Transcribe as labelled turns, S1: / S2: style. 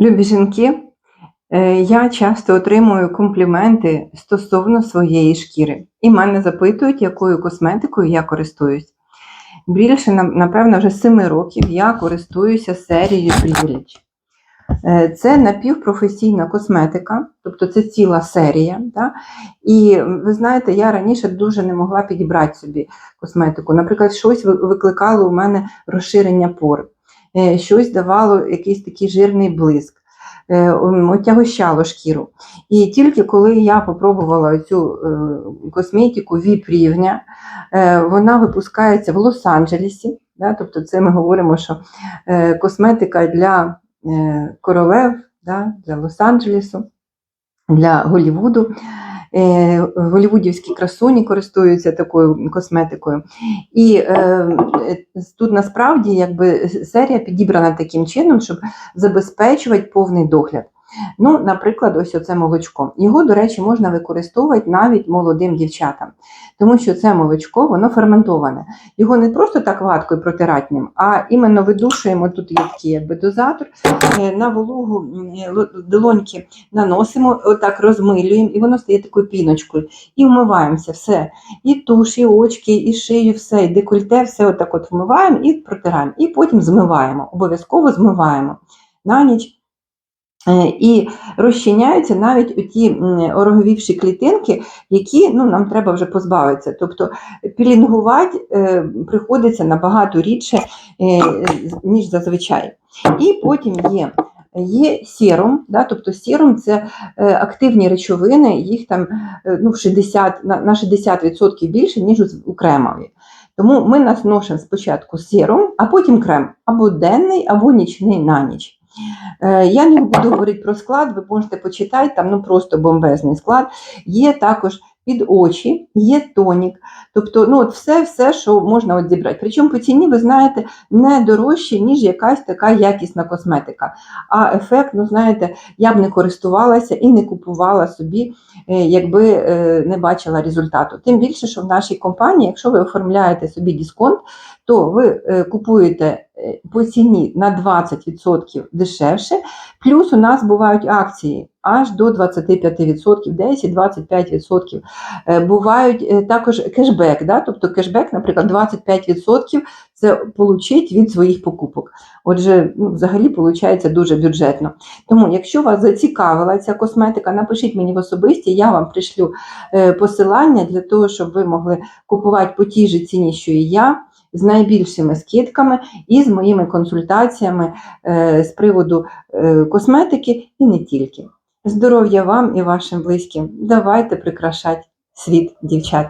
S1: Любі жінки, е, я часто отримую компліменти стосовно своєї шкіри. І мене запитують, якою косметикою я користуюсь. Більше, напевно, вже 7 років я користуюся серією Privilege. Е, Це напівпрофесійна косметика, тобто це ціла серія. Да? І ви знаєте, я раніше дуже не могла підібрати собі косметику. Наприклад, щось викликало у мене розширення пор, щось давало якийсь такий жирний блиск, е, отягощало шкіру. І тільки коли я попробувала цю е, косметику віп рівня, е, вона випускається в Лос-Анджелесі. Да? Тобто, це ми говоримо, що е, косметика для е, королев, да? для Лос-Анджелесу, для Голлівуду. Е, Голлівудівські красуні користуються такою косметикою. І е, тут насправді якби серія підібрана таким чином, щоб забезпечувати повний догляд. Ну, наприклад, ось оце молочко. Його, до речі, можна використовувати навіть молодим дівчатам, тому що це молочко, воно ферментоване. Його не просто так ваткою протиратним, а іменно видушуємо тут є такий якби дозатор, е, на вологу долоньки наносимо, отак розмилюємо, і воно стає такою піночкою. І вмиваємося все. І туш, і очки, і шию, все, і декольте, все отак от вмиваємо і протираємо. І потім змиваємо. Обов'язково змиваємо на ніч. Е, І розчиняються навіть оті м, ороговівші клітинки, які ну, нам треба вже позбавитися. Тобто пілінгувати е, приходиться набагато рідше, е, ніж зазвичай. І потім є. Є серум, да, тобто серум це активні речовини, їх там ну, 60, на, на 60% більше, ніж у- у кремові. Тому ми наносимо спочатку серум, а потім крем або денний, або нічний на ніч. Е, Я не буду говорити про склад, ви можете почитати, там ну просто бомбезний склад. Є також під очі, є тонік. Тобто, ну от все, все, що можна от зібрати. Причому по ціні, ви знаєте, не дорожче, ніж якась така якісна косметика. А ефект, ну знаєте, я б не користувалася і не купувала собі, е, якби е, не бачила результату. Тим більше, що в нашій компанії, якщо ви оформляєте собі дисконт, то ви купуєте по ціні на 20% дешевше. Плюс у нас бувають акції аж до 25%, 10-25%. Е, Бувають е, також кешбек, да? тобто кешбек, наприклад, 25% це получить від своїх покупок. Отже, ну, взагалі виходить дуже бюджетно. Тому, якщо вас зацікавила ця косметика, напишіть мені в особисті, я вам пришлю е, посилання для того, щоб ви могли купувати по тій же ціні, що і я, з найбільшими скидками і з моїми консультаціями е, з приводу е, косметики і не тільки. Здоров'я вам і вашим близьким. Давайте прикрашати світ, дівчат.